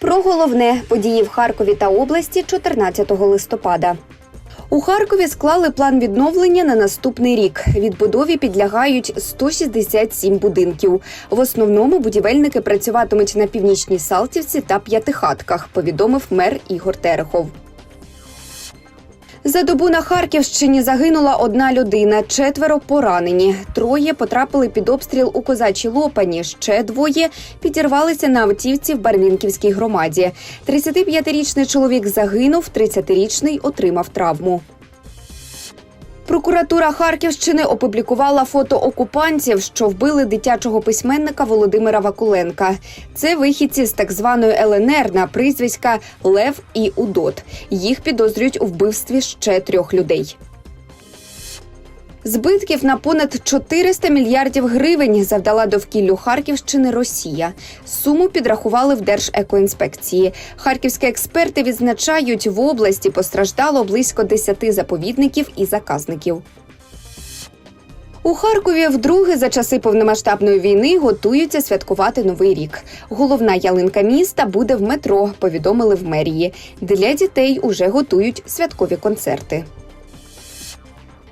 Про головне події в Харкові та області 14 листопада. У Харкові склали план відновлення на наступний рік. Відбудові підлягають 167 будинків. В основному будівельники працюватимуть на північній Салтівці та П'ятихатках, повідомив мер Ігор Терехов. За добу на Харківщині загинула одна людина, четверо поранені. Троє потрапили під обстріл у козачій лопані. Ще двоє підірвалися на автівці в Барвінківській громаді. 35-річний чоловік загинув, 30-річний отримав травму. Прокуратура Харківщини опублікувала фото окупантів, що вбили дитячого письменника Володимира Вакуленка. Це вихідці з так званої ЛНР на прізвиська Лев і Удот. Їх підозрюють у вбивстві ще трьох людей. Збитків на понад 400 мільярдів гривень завдала довкіллю Харківщини Росія. Суму підрахували в Держекоінспекції. Харківські експерти відзначають, в області постраждало близько 10 заповідників і заказників. У Харкові вдруге за часи повномасштабної війни готуються святкувати новий рік. Головна ялинка міста буде в метро. Повідомили в мерії. Для дітей уже готують святкові концерти.